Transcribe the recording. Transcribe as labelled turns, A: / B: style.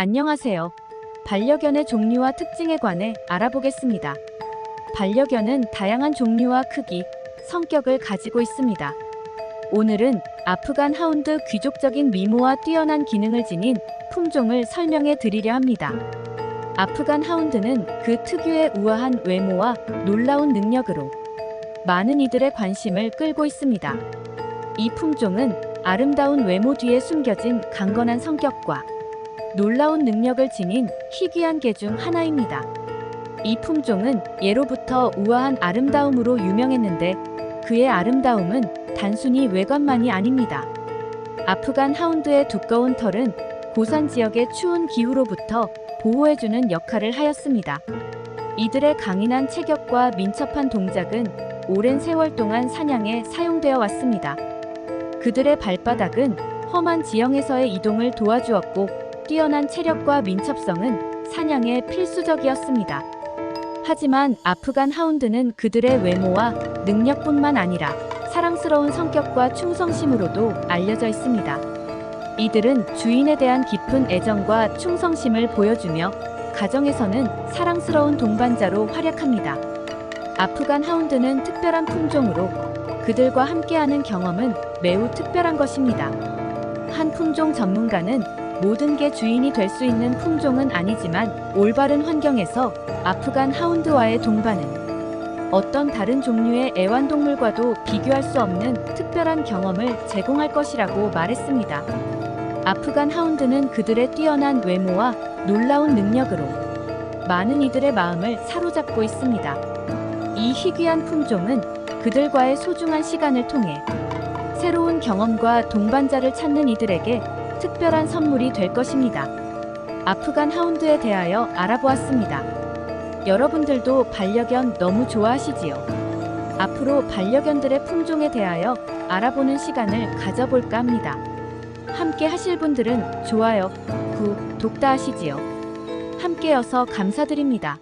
A: 안녕하세요. 반려견의 종류와 특징에 관해 알아보겠습니다. 반려견은 다양한 종류와 크기, 성격을 가지고 있습니다. 오늘은 아프간 하운드 귀족적인 미모와 뛰어난 기능을 지닌 품종을 설명해 드리려 합니다. 아프간 하운드는 그 특유의 우아한 외모와 놀라운 능력으로 많은 이들의 관심을 끌고 있습니다. 이 품종은 아름다운 외모 뒤에 숨겨진 강건한 성격과 놀라운 능력을 지닌 희귀한 개 중 하나입니다. 이 품종은 예로부터 우아한 아름다움으로 유명했는데 그의 아름다움은 단순히 외관만이 아닙니다. 아프간 하운드의 두꺼운 털은 고산 지역의 추운 기후로부터 보호해주는 역할을 하였습니다. 이들의 강인한 체격과 민첩한 동작은 오랜 세월 동안 사냥에 사용되어 왔습니다. 그들의 발바닥은 험한 지형에서의 이동을 도와주었고 뛰어난 체력과 민첩성은 사냥에 필수적이었습니다. 하지만 아프간 하운드는 그들의 외모와 능력뿐만 아니라 사랑스러운 성격과 충성심으로도 알려져 있습니다. 이들은 주인에 대한 깊은 애정과 충성심을 보여주며 가정에서는 사랑스러운 동반자로 활약합니다. 아프간 하운드는 특별한 품종으로 그들과 함께하는 경험은 매우 특별한 것입니다. 한 품종 전문가는 모든 게 주인이 될 수 있는 품종은 아니지만 올바른 환경에서 아프간 하운드와의 동반은 어떤 다른 종류의 애완동물과도 비교할 수 없는 특별한 경험을 제공할 것이라고 말했습니다. 아프간 하운드는 그들의 뛰어난 외모와 놀라운 능력으로 많은 이들의 마음을 사로잡고 있습니다. 이 희귀한 품종은 그들과의 소중한 시간을 통해 새로운 경험과 동반자를 찾는 이들에게 특별한 선물이 될 것입니다. 아프간 하운드에 대하여 알아보았습니다. 여러분들도 반려견 너무 좋아하시지요? 앞으로 반려견들의 품종에 대하여 알아보는 시간을 가져볼까 합니다. 함께 하실 분들은 좋아요, 구독 다 하시지요. 함께여서 감사드립니다.